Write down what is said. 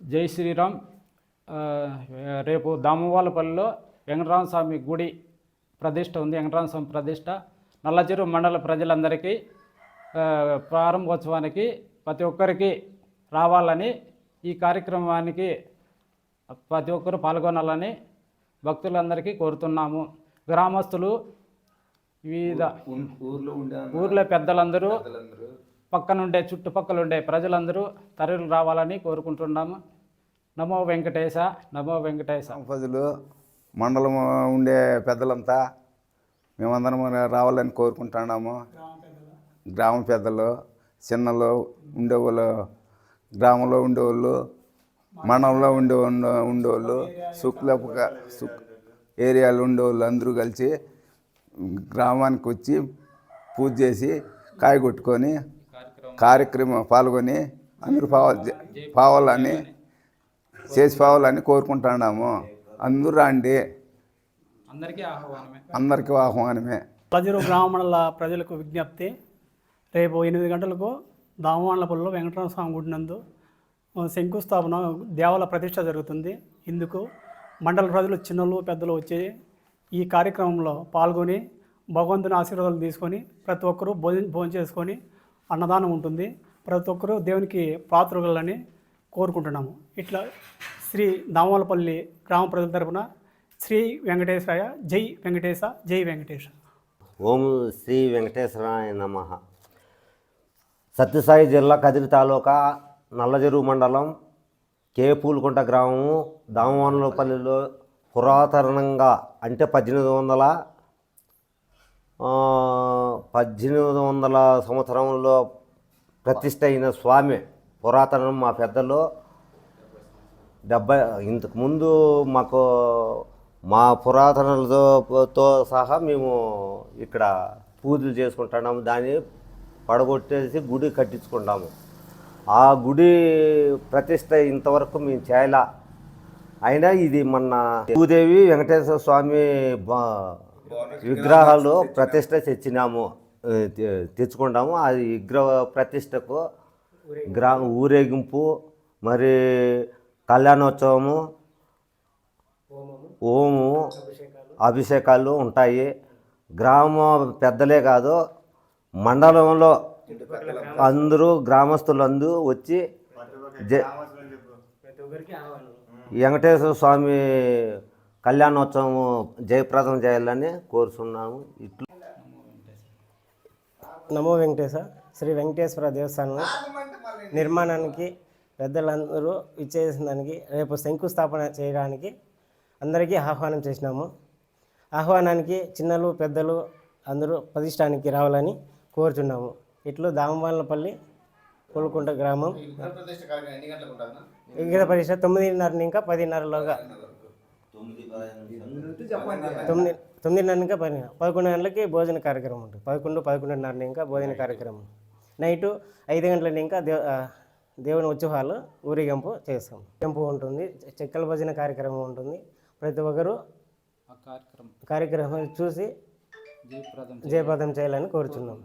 జై శ్రీరామ్. రేపు దామవాలపల్లిలో వెంకటరామ స్వామి గుడి ప్రతిష్ట ఉంది. వెంకటరామ స్వామి ప్రతిష్ట. నల్లచెరు మండల ప్రజలందరికీ ప్రారంభోత్సవానికి ప్రతి ఒక్కరికి రావాలని ఈ కార్యక్రమానికి ప్రతి ఒక్కరు పాల్గొనాలని భక్తులందరికీ కోరుతున్నాము. గ్రామస్తులు వివిధ ఊర్లో పెద్దలందరూ పక్కనుండే చుట్టుపక్కల ఉండే ప్రజలందరూ తరలి రావాలని కోరుకుంటున్నాము. నమో వెంకటేశ నమో వెంకటేశ. ప్రజలు మండలం ఉండే పెద్దలంతా మేమందరం రావాలని కోరుకుంటున్నాము. గ్రామ పెద్దలు చిన్నలు ఉండేవాళ్ళు గ్రామంలో ఉండేవాళ్ళు మండలంలో ఉండే ఉండే- ఉండేవాళ్ళు సుక్ల సుక్ ఏరియాలో ఉండేవాళ్ళు అందరూ కలిసి గ్రామానికి వచ్చి పూజ చేసి కాయ కొట్టుకొని కార్యక్రమం పాల్గొని అందరూ పావాలి పావాలని చేసి పావాలని కోరుకుంటున్నాము. అందరూ రండి. అందరికీ ఆహ్వానమే. అందరికీ ఆహ్వానమే. పదిరు గ్రామ మండల ప్రజలకు విజ్ఞప్తి. రేపు ఎనిమిది గంటలకు దామవాన్లపల్లిలో వెంకటరమణ స్వామి గుడి నందు శంకుస్థాపన దేవాల ప్రతిష్ట జరుగుతుంది. ఇందుకు మండల ప్రజలు చిన్నలు పెద్దలు వచ్చి ఈ కార్యక్రమంలో పాల్గొని భగవంతుని ఆశీర్వాదాలు తీసుకొని ప్రతి ఒక్కరూ భోజనం భోజనం చేసుకొని అన్నదానం ఉంటుంది. ప్రతి ఒక్కరూ దేవునికి పాత్రలని కోరుకుంటున్నాము. ఇట్లా శ్రీ దామవాలపల్లి గ్రామ ప్రజల తరపున శ్రీ వెంకటేశ్వరాయ జై వెంకటేశ జై వెంకటేశ. ఓం శ్రీ వెంకటేశ్వరాయ నమ. సత్యసాయి జిల్లా కదిరి తాలూకా నల్లజెరువు మండలం కేపూలకుంట గ్రామము దామవానలపల్లిలో పురాతనంగా అంటే పద్దెనిమిది వందల పద్దెనిమిది వందల సంవత్సరంలో ప్రతిష్ట అయిన స్వామి పురాతనం మా పెద్దలు డెబ్బై ఇంతకుముందు మాకు మా పురాతనలతో సహా మేము ఇక్కడ పూజలు చేసుకుంటున్నాము. దాన్ని పడగొట్టేసి గుడి కట్టించుకుంటాము ఆ గుడి ప్రతిష్ట ఇంతవరకు మేము చేయలా. అయినా ఇది మొన్న భూదేవి వెంకటేశ్వర స్వామి బా- విగ్రహాలు ప్రతిష్ట తెచ్చినాము తెచ్చుకుంటాము. అది విగ్రహ ప్రతిష్టకు గ్రా ఊరేగింపు మరి కళ్యాణోత్సవము ఓము అభిషేకాలు. ఉంటాయి. గ్రామ పెద్దలే కాదు మండలంలో అందరూ గ్రామస్తులందరూ వచ్చి వెంకటేశ్వర స్వామి కళ్యాణోత్సవం జయప్రదం చేయాలని కోరుతున్నాము ఇట్లు నమో వెంకటేశ శ్రీ వెంకటేశ్వర దేవస్థానం నిర్మాణానికి పెద్దలందరూ ఇచ్చేసిన దానికి రేపు శంకుస్థాపన చేయడానికి అందరికీ ఆహ్వానం చేసినాము. ఆహ్వానానికి చిన్నలు పెద్దలు అందరూ ప్రతిష్టానికి రావాలని కోరుచున్నాము. ఇట్లు దామవాళ్ళపల్లి పులుకుంట గ్రామం. విగ్రహ పరిష తొమ్మిదిన్నర ఇంకా పదిన్నరలోగా. తొమ్మిది తొమ్మిదిన్నర ఇంకా పది పదకొండు గంటలకి భోజన కార్యక్రమం ఉంటుంది. పదకొండు పదకొండున్నర ఇంకా భోజన కార్యక్రమం నైటు ఐదు గంటల ఇంకా దేవ దేవుని ఉత్సవాలు ఊరేగింపు చేస్తాం. ఊరేగింపు ఉంటుంది చెక్కల భోజన కార్యక్రమం ఉంటుంది. ప్రతి ఒక్కరూ కార్యక్రమం కార్యక్రమం చూసి జయప్రదం చేయాలని కోరుచున్నాం.